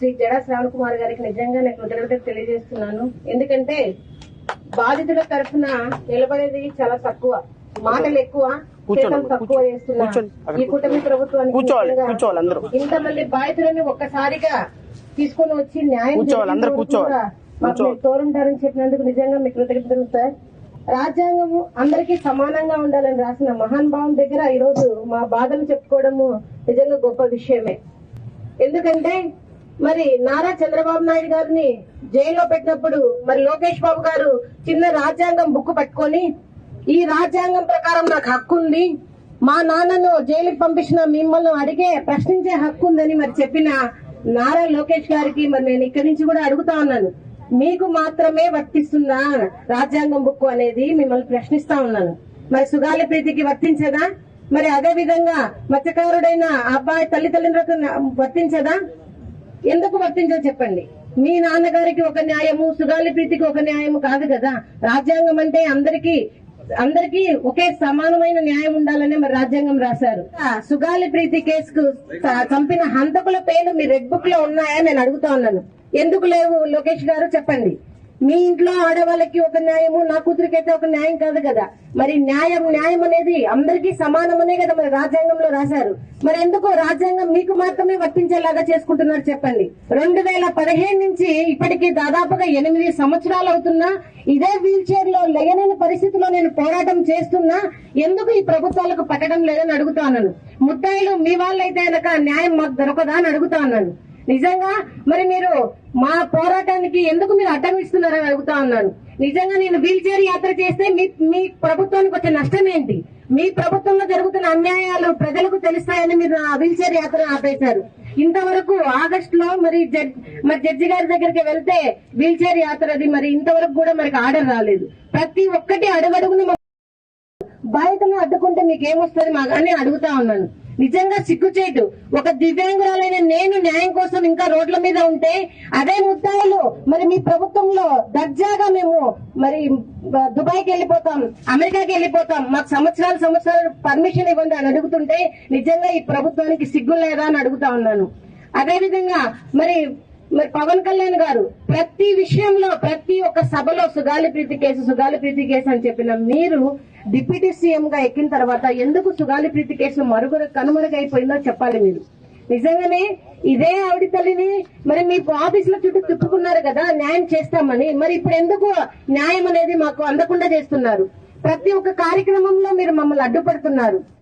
శ్రీ జడా శ్రావణ్ కుమార్ గారికి నిజంగా నేను కృతజ్ఞతలు తెలియజేస్తున్నాను. ఎందుకంటే బాధితుల తరఫున నిలబడేది చాలా తక్కువ మాటలు ఎక్కువ తక్కువ చేస్తున్నా కూర్చోండి. అక్కడ ఈ కుటుంబ ప్రభుత్వానికి. ఇంతమంది బాధితులని ఒక్కసారిగా తీసుకొని వచ్చి న్యాయం తోడుంటారని చెప్పినందుకు నిజంగా మీకు కృతజ్ఞతలు సార్. రాజ్యాంగము అందరికీ సమానంగా ఉండాలని రాసిన మహాన్ భావం దగ్గర ఈ రోజు మా బాధలు చెప్పుకోవడము నిజంగా గొప్ప విషయమే. ఎందుకంటే మరి నారా చంద్రబాబు నాయుడు గారిని జైల్లో పెట్టినప్పుడు మరి లోకేష్ బాబు గారు చిన్న రాజ్యాంగం బుక్ పట్టుకొని ఈ రాజ్యాంగం ప్రకారం నాకు హక్కు ఉంది మా నాన్నను జైలుకి పంపించిన మిమ్మల్ని అడిగే ప్రశ్నించే హక్కు ఉందని మరి చెప్పిన నారా లోకేష్ గారికి మరి నేను ఇక్కడి నుంచి కూడా అడుగుతా ఉన్నాను. మీకు మాత్రమే వర్తిస్తుందా రాజ్యాంగం బుక్ అనేది? మిమ్మల్ని ప్రశ్నిస్తా ఉన్నాను. మరి సుగాలి ప్రీతికి వర్తించదా? మరి అదే విధంగా మత్స్యకారుడైన అబ్బాయి తల్లిదండ్రులకు వర్తించదా? ఎందుకు వర్తించో చెప్పండి? మీ నాన్నగారికి ఒక న్యాయము సుగాలి ప్రీతికి ఒక న్యాయము కాదు కదా? రాజ్యాంగం అంటే అందరికీ అందరికీ ఒకే సమానమైన న్యాయం ఉండాలనే మరి రాజ్యాంగం రాశారు. ఆ, సుగాలి ప్రీతి కేసుకు చంపిన హంతకుల పేర్లు మీ రెడ్ బుక్లో ఉన్నాయా? నేను అడుగుతా ఉన్నాను. ఎందుకు లేవు లోకేష్ గారు? చెప్పండి. మీ ఇంట్లో ఆడవాళ్ళకి ఒక న్యాయము నా కూతురికైతే ఒక న్యాయం కాదు కదా. మరి న్యాయం న్యాయం అనేది అందరికీ సమానమనే కదా మరి రాజ్యాంగంలో రాశారు. మరి ఎందుకు రాజ్యాంగం మీకు మాత్రమే వర్తించేలాగా చేసుకుంటున్నారు చెప్పండి. రెండు వేల పదిహేను నుంచి ఇప్పటికి దాదాపుగా ఎనిమిది సంవత్సరాలు అవుతున్నా ఇదే వీల్ చైర్లో లేయలేని పరిస్థితిలో నేను పోరాటం చేస్తున్నా ఎందుకు ఈ ప్రభుత్వాలకు పట్టడం లేదని అడుగుతాను ఉన్నాను. ముద్దాయిలు మీ వాళ్ళైతే గనక న్యాయం మాకు దొరకదా అని అడుగుతా నిజంగా మరి మీరు మా పోరాటానికి ఎందుకు మీరు అడ్డం ఇస్తున్నారని అడుగుతా ఉన్నాను. నిజంగా నేను వీల్ చైర్ యాత్ర చేస్తే మీ మీ ప్రభుత్వానికి వచ్చే నష్టం ఏంటి? మీ ప్రభుత్వంలో జరుగుతున్న అన్యాయాలు ప్రజలకు తెలుస్తాయని మీరు ఆ వీల్ చైర్ యాత్ర ఆపేశారు. ఇంతవరకు ఆగస్ట్లో మరి జడ్- మరి జడ్జి గారి దగ్గరికి వెళ్తే వీల్ చైర్ యాత్రది మరి ఇంతవరకు కూడా మనకి ఆర్డర్ రాలేదు. ప్రతి ఒక్కటి అడుగడుగును బాధితను అడ్డుకుంటే మీకు ఏమొస్తుంది మాగానే అడుగుతా ఉన్నాను. నిజంగా సిగ్గుచేటు ఒక దివ్యాంగురాలైన నేను న్యాయం కోసం ఇంకా రోడ్ల మీద ఉంటే అదే ముద్దాయిలు మరి మీ ప్రభుత్వంలో దర్జాగా మేము మరి దుబాయ్కి వెళ్ళిపోతాం అమెరికాకి వెళ్ళిపోతాం. మాకు సంవత్సరాలు సంవత్సరాలు పర్మిషన్ ఇవ్వండి అని అడుగుతుంటే నిజంగా ఈ ప్రభుత్వానికి సిగ్గు లేదా అని అడుగుతా ఉన్నాను. అదేవిధంగా మరి మరి పవన్ కళ్యాణ్ గారు ప్రతి విషయంలో ప్రతి ఒక్క సభలో సుగాలి ప్రీతి కేసు సుగాలి ప్రీతి కేసు అని చెప్పిన మీరు డిప్యూటీ సీఎం గా ఎక్కిన తర్వాత ఎందుకు సుగాలి ప్రీతి కేసు మరుగురు కనుమరుగైపోయిందో చెప్పాలి మీరు. నిజంగానే ఇదే ఆవిడ తల్లిని మరి మీ ఆఫీస్లో చుట్టూ తిప్పుకున్నారు కదా న్యాయం చేస్తామని. మరి ఇప్పుడు ఎందుకు న్యాయం అనేది మాకు అందకుండా చేస్తున్నారు? ప్రతి ఒక్క కార్యక్రమంలో మీరు మమ్మల్ని అడ్డుపడుతున్నారు.